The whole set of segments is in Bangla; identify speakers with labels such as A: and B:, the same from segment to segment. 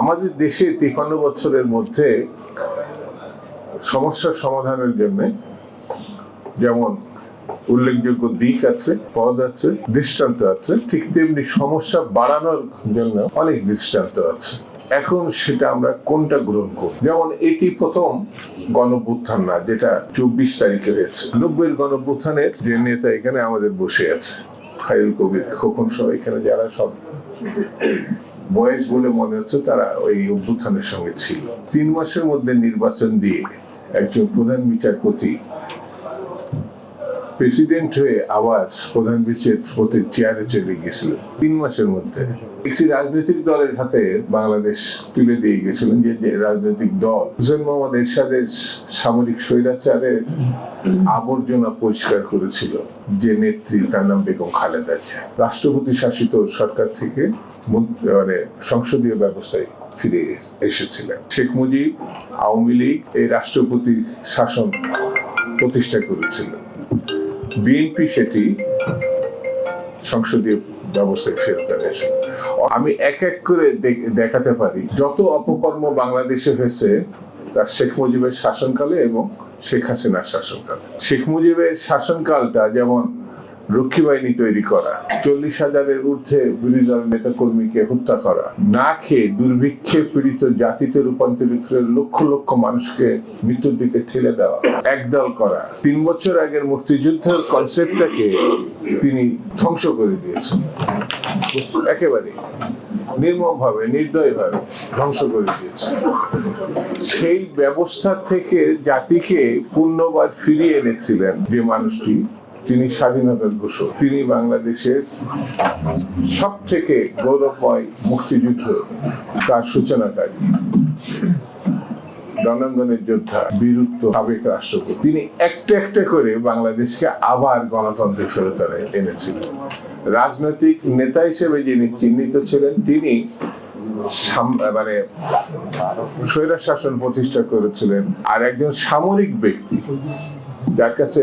A: আমাদের দেশে তিপান্ন বছরের মধ্যে সমস্যার সমাধানের জন্য যেমন উল্লেখযোগ্য দিক আছে পদ আছে, দৃষ্টান্ত আছে, ঠিক তেমনি সমস্যা বাড়ানোর জন্য অনেক দৃষ্টান্ত আছে। এখন সেটা আমরা কোনটা গ্রহণ করব? যেমন এটি প্রথম গণভ্যুত্থান না, যেটা চব্বিশ তারিখে হয়েছে। নব্বইয়ের গণভ্যুত্থানের যে নেতা এখানে আমাদের বসে আছে। খায়ুল কবির খোকন সহ এখানে যারা সব। বয়স বলে মনে হচ্ছে তারা ওই অভ্যুত্থানের সঙ্গে ছিল। তিন মাসের মধ্যে নির্বাচন দিয়ে একজন প্রধান বিচারপতি প্রেসিডেন্ট হয়ে আবার প্রধান বিচারপতির চেয়ারে চলে গেছিল তিন মাসের মধ্যে। একটি রাজনৈতিক দলের হাতে বাংলাদেশ তুলে দিয়ে গেছিলেন, যে রাজনৈতিক দল। হুসেন মোহাম্মদ এরশাদের সামরিক স্বৈরাচারের আবর্জনা পরিষ্কার করেছিল, যে নেত্রী তার নাম বেগম খালেদা জিয়া। রাষ্ট্রপতি শাসিত সরকার থেকে মানে সংসদীয় ব্যবস্থায় ফিরে এসেছিলেন। শেখ মুজিব আওয়ামী লীগ এই রাষ্ট্রপতি শাসন প্রতিষ্ঠা করেছিলেন বিএনপি সেটি সংসদীয় ব্যবস্থায় ফেরত এনেছে। আমি এক এক করে দেখাতে পারি। যত অপকর্ম বাংলাদেশে হয়েছে, তার শেখ মুজিবের শাসনকালে এবং শেখ হাসিনার শাসনকালে। শেখ মুজিবের শাসনকালটা যেমন রক্ষী বাহিনী তৈরি করা, চল্লিশ হাজারের ঊর্ধ্বে বিরোধী দলের নেতা কর্মীকে হত্যা করা, না খেয়ে দুর্ভিক্ষে পীড়িত জাতিতে রূপান্তরিত লক্ষ লক্ষ মানুষকে মৃত্যুর দিকে ঠেলে দেওয়া, একদল করা। তিন বছর আগের মুক্তিযুদ্ধের কনসেপ্টটাকে তিনি ধ্বংস করে দিয়েছেন। একেবারে নির্মম ভাবে নির্দয় ভাবে ধ্বংস করে দিয়েছে সেই ব্যবস্থা থেকে জাতিকে পূর্ণবার ফিরিয়ে এনেছিলেন যে মানুষটি তিনি স্বাধীনতার ঘোষক তিনি বাংলাদেশের সব থেকে গৌরবময় মুক্তিযুদ্ধ তার সূচনাকারী। রণাঙ্গনের যোদ্ধা বীরত্ব সাবেক রাষ্ট্রপতি। তিনি একটা একটা করে বাংলাদেশকে আবার গণতন্ত্রে ফেরত এনেছিলেন। রাজনৈতিক নেতা হিসেবে যিনি চিহ্নিত ছিলেন, তিনি মানে স্বৈরা শাসন প্রতিষ্ঠা করেছিলেন। আর একজন সামরিক ব্যক্তি, যার কাছে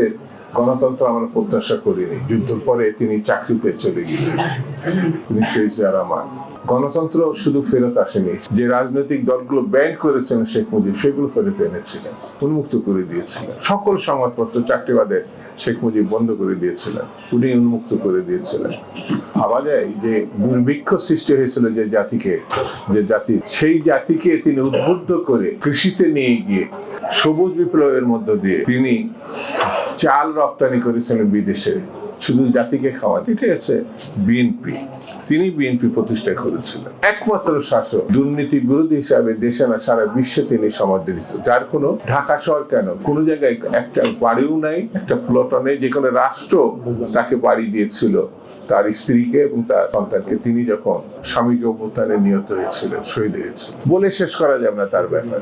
A: গণতন্ত্র আমরা প্রত্যাশা করিনি। যুদ্ধের পরে তিনি চাকরি পেয়ে চলে রহমান গণতন্ত্র শুধু ফেরত আসেনি। যে রাজনৈতিক দলগুলো ব্যান করেছেন শেখ মুজিব, সেগুলো ফেরত এনেছিলেন, উন্মুক্ত করে দিয়েছিলেন। সকল সংবাদপত্র চাকরিবাদে শেখ মুজিব বন্ধ করে দিয়েছিলেন। উনি উন্মুক্ত করে দিয়েছিলেন। ভাবা যায় যে দুর্ভিক্ষ সৃষ্টি হয়েছিল যে জাতিকে, যে জাতি, সেই জাতিকে তিনি উদ্বুদ্ধ করে কৃষিতে নিয়ে গিয়ে সবুজ বিপ্লবের মধ্য দিয়ে তিনি চাল রপ্তানি করেছিলেন বিদেশে। শুধু জাতিকে খাওয়া এটাই আছে বিএনপি। তিনি বিএনপি প্রতিষ্ঠা করেছিলেন। একমাত্র শাসক, দুর্নীতি বিরোধী হিসাবে দেশে না, সারা বিশ্বে তিনি সমাদৃত। যার কোনো ঢাকা শহর কেন? কোনো জায়গায় একটা বাড়িও নাই, একটা প্লটও নেই যে কোনো রাষ্ট্র তাকে বাড়ি দিয়েছিল, তার স্ত্রীকে এবং তার সন্তানকে তিনি যখন স্বামীকে অভ্যুত্থানে নিহত হয়েছিলেন, শহীদ হয়েছিলেন। বলে শেষ করা যাবে না তার ব্যাপারে।